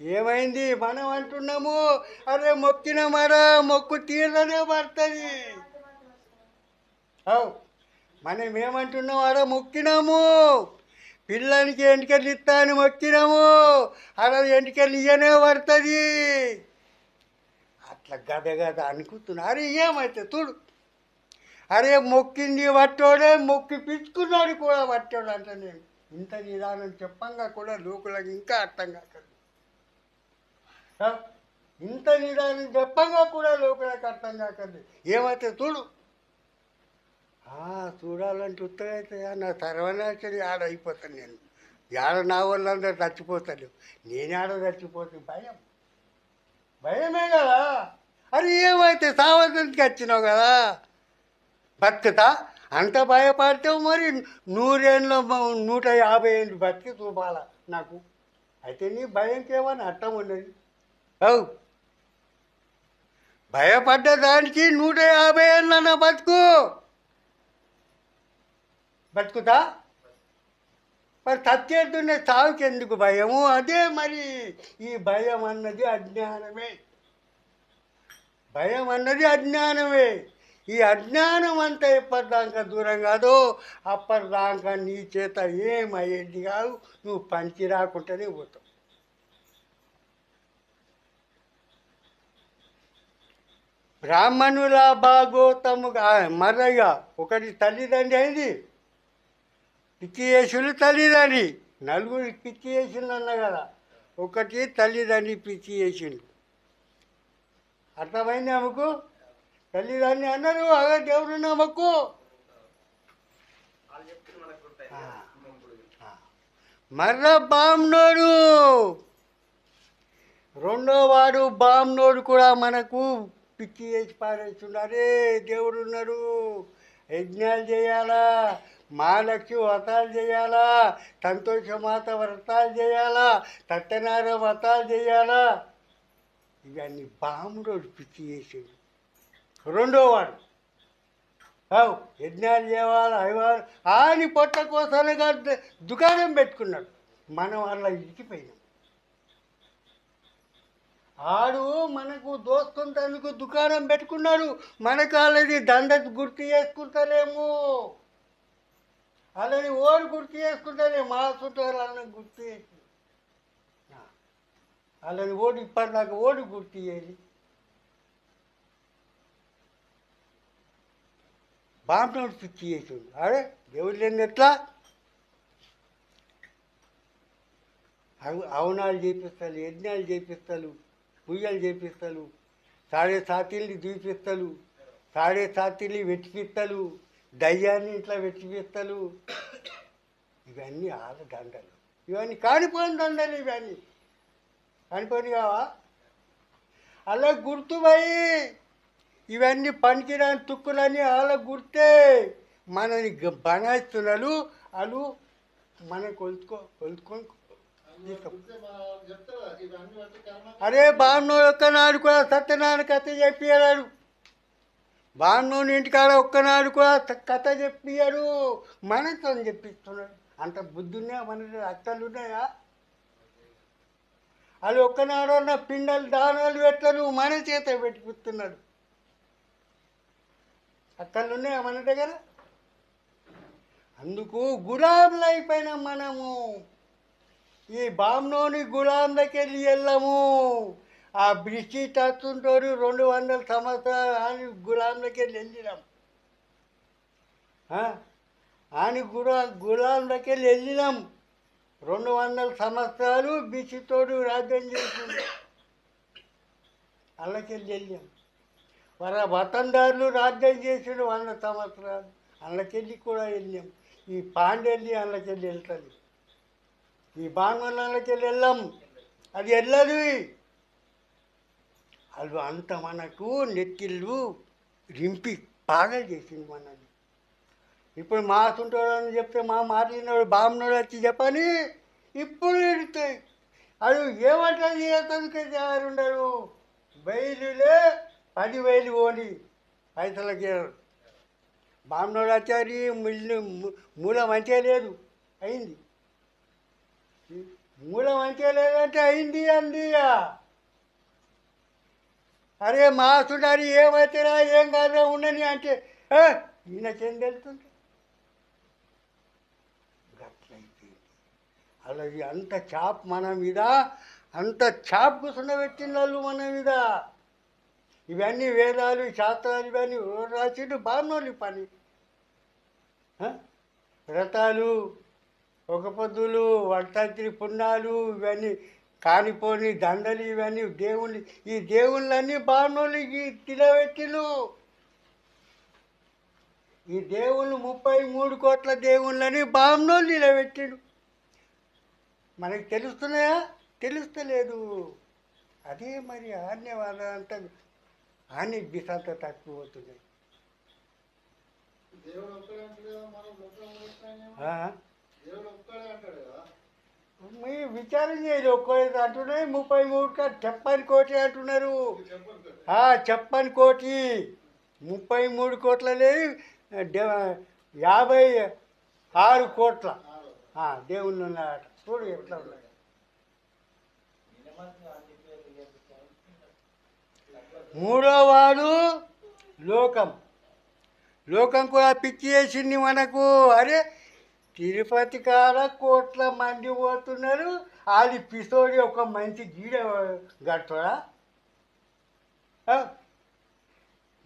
ఏమైంది? మనం అంటున్నాము. అరే మొక్కినామారా మొక్కు తీరనే పడుతుంది. అవు మనం ఏమంటున్నాం? అరే మొక్కినాము. పిల్లానికి ఎంటికలు ఇస్తా అని మొక్కినాము. అలా ఎంటికలు ఇయ్యనే పడుతుంది. అట్లా గద గద అనుకుంటున్నా. అరే ఏమైతే చూడు. అరే మొక్కింది పట్టోడే మొక్కి పిచ్చుకున్నాడు కూడా పట్టాడు అంట నేను. ఇంత నిదానం చెప్పంగా కూడా లోకులకు ఇంకా అర్థం కాదు ఇంత నిదానం చెప్పంగా కూడా లోపలికి అర్థం కాకండి. ఏమైతే చూడు. చూడాలంటే ఉత్తరైతే నా సర్వనాశని ఆడ అయిపోతాను నేను. ఆడ నా వాళ్ళందరూ చచ్చిపోతాను నేను ఆడ చచ్చిపోతే భయం. భయమే కదా? అరే ఏమైతే సావధానికి వచ్చినావు కదా? బతుకుతా? అంత భయపడతావు మరి నూరేళ్ళు నూట యాభై ఏళ్ళు బతికి చూపాల నాకు? అయితే నీ భయంకేమని అర్థం ఉన్నది అవు. భయపడ్డ దానికి నూట యాభై అన్న బతుకు. బతుకుతా? మరి సత్యేతున్న చావుకి ఎందుకు భయము? అదే మరి ఈ భయం అన్నది అజ్ఞానమే. భయం అన్నది అజ్ఞానమే. ఈ అజ్ఞానం అంతా ఎప్పటిదాకా దూరం కాదు అప్పటిదాకా నీ చేత ఏమయ్యేది కాదు. నువ్వు పంచి రాకుండానే పోతావు. బ్రాహ్మణుల భాగోతముగా మరగా ఒకటి తల్లిదండ్రి అయింది. పిచ్చియేసులు తల్లిదండ్రి. నలుగురు పిచ్చియేసులు అన్న కదా ఒకటి తల్లిదండ్రి పిచ్చియేసులు అర్థమైంది ఆమెకు? తల్లిదండ్రి అన్నారు అదే దేవుడు నమ్మకు. మర్ర బామ్నోడు. రెండో వాడు బామ్నోడు కూడా మనకు పిచ్చి చేసి పారేస్తున్నారే. దేవుడు ఉన్నారు యజ్ఞాలు చేయాలా? మహాలక్ష్మి వ్రతాలు చేయాలా? సంతోషమాత వ్రతాలు చేయాలా? సత్యనారాయణ వ్రతాలు చేయాలా? ఇవన్నీ బామ్నోడు పిచ్చి చేసేది రెండో వాడు. అవు యజ్ఞాలు చేయాలి? అయ్యాలి ఆని పొట్ట కోసాలుగా దుకాణం పెట్టుకున్నాడు. మనం అలా ఇరికిపోయినాం ఆడు మనకు దోస్తుంటే దుకాణం పెట్టుకున్నాడు. మనకు ఆల్రెడీ దండ గుర్తు చేసుకుంటలేము. ఆల్రెడీ ఓడి గుర్తు చేసుకుంటారే మా చుట్టారు గుర్తు చేసి. వాళ్ళని ఓడి ఇప్పటిదాకా ఓడి గుర్తు చేయాలి బాంబునోడు పిచ్చి చేసిండు. అరే దేవుడు లేని ఎట్లా? అవునాలు అవనాలు యజ్ఞాలు చేపిస్తాలు. పూజలు చేపిస్తాలు సాడే సాతిల్ని చూపిస్తాలు సాడే సాతిల్ని వెతికిస్తాలు దయ్యాన్ని ఇట్లా వెతికిస్తాలు ఇవన్నీ ఆల దండలు. ఇవన్నీ కానిపోయిన దండలు ఇవన్నీ. కానిపోయి కావా అలా గుర్తుపోయి ఇవన్నీ పనికిరాని తుక్కులన్నీ అలా గుర్తే. మనని గ- వాళ్ళు మనం కొలుచుకో కొలుచుకొని అరే బాన్నోడు ఒక్కనాడు కూడా సత్యనారాయణ కథ చెప్పారు బాన్నోని ఇంటికాడ ఒక్కనాడు కూడా కథ చెప్పారు మనతో చెప్పిస్తున్నాడు. అంత బుద్ధున్నా మన అక్కలు ఉన్నాయా? వాళ్ళు ఒక్కనాడు ఉన్న పిండలు దానాలు పెట్టరు మన చేత పెట్టిస్తున్నాడు అక్కలు ఉన్నాయా మన దగ్గర? అందుకు గులాంలు అయిపోయినాం మనము. ఈ బామ్నోని గులాం వెళ్ళి వెళ్ళము. ఆ బ్రిటిష్ తత్వంతో రెండు వందల సంవత్సరాలు ఆని గులాంలకి వెళ్ళినాం. ఆని అని గులా గులాంలకి వెళ్ళినాం. రెండు వందల సంవత్సరాలు బిసితోడు రాజ్యం చేసిండు. అల్లకెళ్ళి వెళ్ళాం. వాళ్ళ వతందారులు రాజ్యం చేసిండు వంద సంవత్సరాలు. అల్లకెళ్ళి కూడా వెళ్ళాం. ఈ పాండెల్లి అల్లకెళ్ళి వెళ్తుంది. ఈ బాణాలకెళ్ళి వెళ్ళాం. అది వెళ్ళదు అది అంత మనకు నెత్తిళ్ళు రింపి పాగలు చేసింది మనల్ని. ఇప్పుడు మా అని చెప్తే మా మాట్లాడినాడు బామ్మనోడు వచ్చి చెప్పని ఇప్పుడు ఎడుతాయి అది ఏమంటుంది చేతందుకే ఉండరు. బయలులే పది వేలు పైసలకి బామ్మనోడు వచ్చారు మిల్లు మూల మంచిగా లేదు. అయింది. మూలం మంచిగా లేదంటే అయింది అంది అరే మాసుడారి ఏమైతేరా ఏం కాదురా ఉండని అంటే "ఏ, ఈయనకేం తెలుస్తుంది? గట్లయిపోయింది అలాగే అంత చాప్ మన మీద అంత చాప్ కూర్చున్న పెట్టిన వాళ్ళు మన మీద. ఇవన్నీ వేదాలు శాస్త్రాలు ఇవన్నీ ఎవరు రాసిండు బాగున్నోళ్ళు పని. వ్రతాలు ఒక పొద్దులు వర్తంత్రి పుణ్యాలు ఇవన్నీ కానిపోని దండలు ఇవన్నీ దేవుళ్ళు ఈ దేవుళ్ళన్నీ బాగున్నోళ్ళకి తినబెట్టిలు ఈ దేవుళ్ళు ముప్పై మూడు కోట్ల దేవుళ్ళని బాగున్నోళ్ళు నిలబెట్టిడు మనకి తెలుస్తున్నాయా? తెలుస్తలేదు. అదే మరి ఆన్య వాళ్ళ అంతా ఆన్య బిసంత తక్కువ అవుతున్నాయి మీ విచారం చేయదు ఒక్కటి అంటున్నాయి ముప్పై మూడు చెప్పని కోటి అంటున్నారు. చెప్పని కోటి. ముప్పై మూడు కోట్ల లేదు యాభై ఆరు కోట్ల. దేవుళ్ళు ఉన్నారట. చూడు ఎట్లా ఉన్నాయి. మూడో వాడు లోకం. లోకం కూడా పిచ్చి చేసింది మనకు. అరే తిరుపతి కాడ కోట్ల మంది పోతున్నారు. అది పిసోడి ఒక మంచి గీడ గట్టరా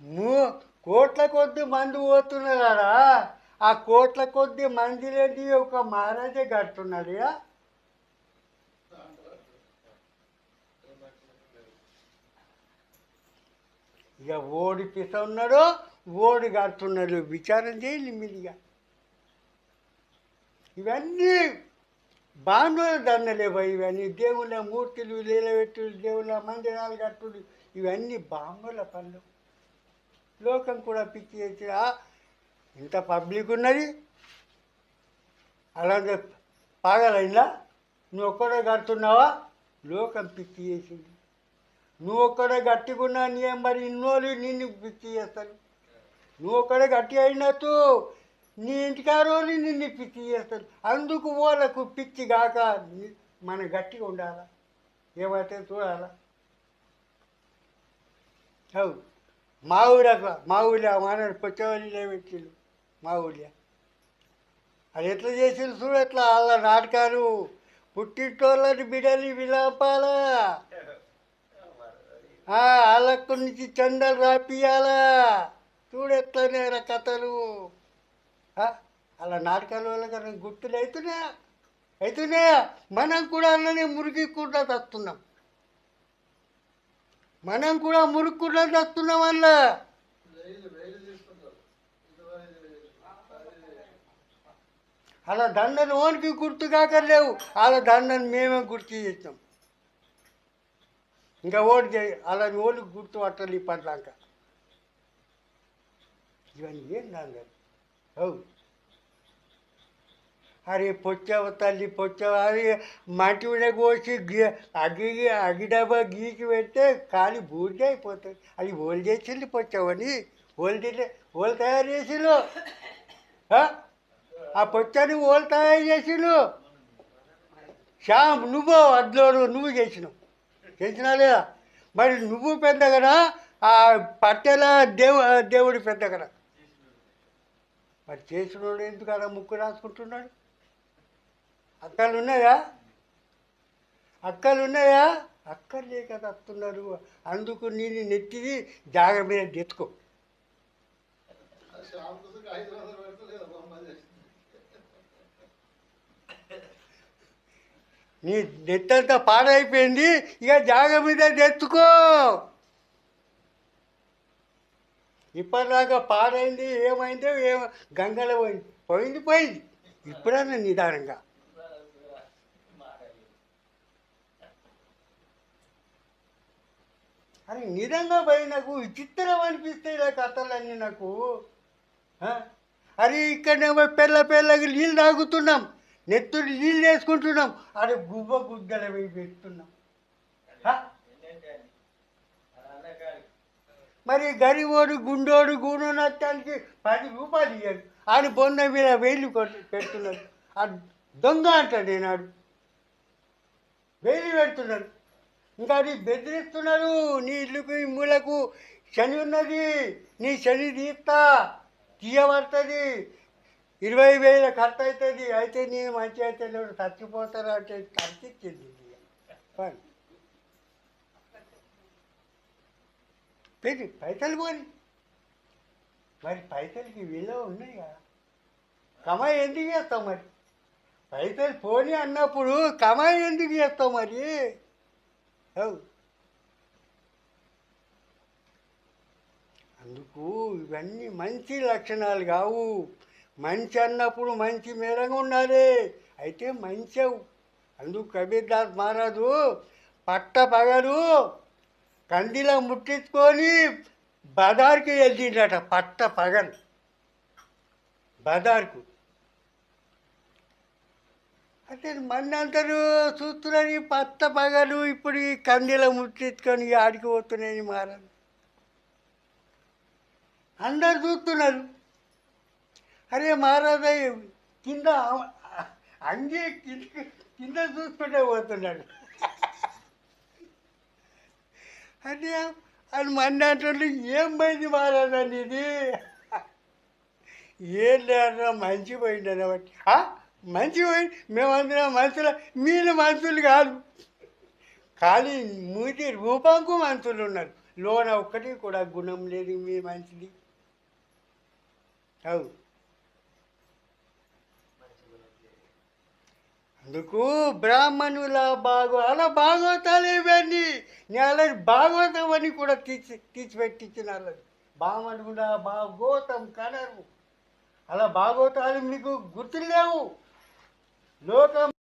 మూ కోట్ల కొద్ది మంది పోతున్నారా ఆ కోట్ల కొద్ది మంది లేని ఒక మహారాజే కడుతున్నాడు ఇక ఇక ఓడి పిస ఉన్నాడు ఓడి కడుతున్నాడు. విచారం చేయండి మీదిగా ఇవన్నీ బాంధవుల దండలేవా ఇవన్నీ దేవుళ్ళ మూర్తులు లీలవెట్టులు దేవుళ్ళ మందిరాలు కట్టులు ఇవన్నీ బాంబుల పనులు. లోకం కూడా పిచ్చి చేసి ఇంత పబ్లిక్ ఉన్నది. అలాగే పాగలైందా? నువ్వు ఒక్కడే కడుతున్నావా? లోకం పిచ్చి చేసింది. నువ్వు ఒక్కడే గట్టిగున్నా నీ మరి ఇన్నోళ్ళు నిన్ను పిచ్చి చేస్తారు. నువ్వు ఒక్కడే గట్టి అయినట్టు నీ ఇంటికారోని నిన్ను పిచ్చి చేస్తారు. అందుకు వాళ్ళకు పిచ్చి కాక మన గట్టిగా ఉండాలా? ఏమైతే చూడాలా? అవు మా ఊరక మా ఊళ్ళ మానాడు పొచ్చవల్లిలో పెట్టిళ్ళు మా ఊళ్ళ అది ఎట్లా చేసిండు చూడు ఎట్లా వాళ్ళ నాటకాలు. పుట్టింటోళ్ళని బిడలి విలాపాలా? వాళ్ళకు నుంచి చందలు రాపియాలా? చూడెట్లనే రా కథలు. అలా నాటకాల వల్ల గుర్తులు అవుతున్నాయా అవుతున్నాయా మనం కూడా అలానే మురిగికుండా తస్తున్నాం మనం కూడా మురుక్కుండా తస్తున్నాం అలా అలా దండను ఓనికి గుర్తు కాకర్లేవు వాళ్ళ దండను మేమే గుర్తు చేస్తాం. ఇంకా ఓటు చేయి అలా ఓళ్ళకి గుర్తు పట్టాలి ఇప్పటిదాకా ఇవన్నీ ఏం దాని? అరే పొచ్చావు తల్లి పొచ్చావు అది మట్టి మీద కోసి గి అగి అగి డబ్బా గీకి పెడితే కాలి బూడిద అయిపోతుంది అది ఓలు చేసింది పొచ్చావని ఓలు తింటే ఓలు తయారు చేసిండు ఆ? పొచ్చని ఓలు తయారు చేసిండు శ్యామ్ నువ్వు అద్లోడు నువ్వు చేసినావు చేసినా లేదా మరి నువ్వు పెద్ద కదా ఆ పట్టెల దేవు దేవుడు పెద్ద కదా మరి చేసినోడు ఎందుకు అలా ముక్కు రాసుకుంటున్నాడు? అక్కలు ఉన్నాయా అక్కలు ఉన్నాయా అక్కర్లే కదా వస్తున్నారు అందుకు నేను నెత్తిది జాగ మీద తెచ్చుకో నీ నెత్తంతా పాడైపోయింది ఇక జాగ మీద తెచ్చుకో ఇప్పటిదాకా పాడైంది ఏమైందో ఏమ గంగలో పోయింది. పోయింది పోయింది. ఇప్పుడన్నా నిదానంగా. అరే నిజంగా పోయి నాకు విచిత్రం అనిపిస్తాయి నాకు కథలన్నీ నాకు అరే ఇక్కడనేమో పెళ్ళ పెళ్ళకి నీళ్ళు తాగుతున్నాం. నెత్తులు నీళ్ళు వేసుకుంటున్నాం. అరే గువ్వ గుద్దల పెట్టున్నాం పెడుతున్నాం ఆ? మరి గరిబోడు గుండోడు గూడు నచ్చానికి పది రూపాయలు ఇయ్యాడు ఆడి బొంద మీద వేలు పెడుతున్నాడు. ఆ దొంగ అంటాడు నేనాడు. బెయిల్ పెడుతున్నారు ఇంకా అది బెదిరిస్తున్నారు. నీ ఇల్లుకు ఈ మూలకు శని ఉన్నది. నీ శని తీస్తా తీయబడుతుంది. ఇరవై వేల ఖర్చు అవుతుంది అయితే నీ మంచి అయితే చచ్చిపోతారు అంటే ఖర్చు ఇచ్చింది పని పెట్టి పైసలు పోని. మరి పైసలకి విలువ ఉన్నాయి? కదా కమాయి ఎందుకు చేస్తావు మరి? పైసలు పోని అన్నప్పుడు కమాయి ఎందుకు చేస్తావు మరి? అందుకు ఇవన్నీ మంచి లక్షణాలు కావు. మంచి అన్నప్పుడు మంచి మేరంగా ఉండాలి. అయితే మంచవు. అందుకు కబీర్ దాస్ మహారాజు పట్ట పగలు కందిలో ముట్టించుకొని బజార్కి వెళ్ళిండట పట్ట పగలు. బజార్కు. అంటే మంది అందరూ చూస్తున్నారు పట్ట పగలు ఇప్పుడు ఈ కందిలో ముట్టించుకొని ఆడికి పోతున్నాయి మారని అందరు చూస్తున్నారు. అరే మహారాజయ్య కింద అంగి కింద కింద చూసుకుంటే పోతున్నాడు అంటే అది మంది ఏం పోయింది మహారాజా ఇది ఏం లేదా మంచి పోయింది అనబట్టి "ఆ? మంచి పోయింది మేమందరం మనుషులు మీరు మనుషులు కాదు. కానీ మూతి రూపంకు మనుషులు ఉన్నారు. లోన ఒక్కటి కూడా గుణం లేదు మీ మంచిది. అవు. అందుకు బ్రాహ్మణుల భాగవ అలా భాగవతాలు ఇవన్నీ నేను భాగవతం అని కూడా తీసి తీసిపెట్టించిన వాళ్ళది బ్రాహ్మణుల భాగవతం కనరు. అలా భాగవతాలు మీకు గుర్తులేవు. లోకం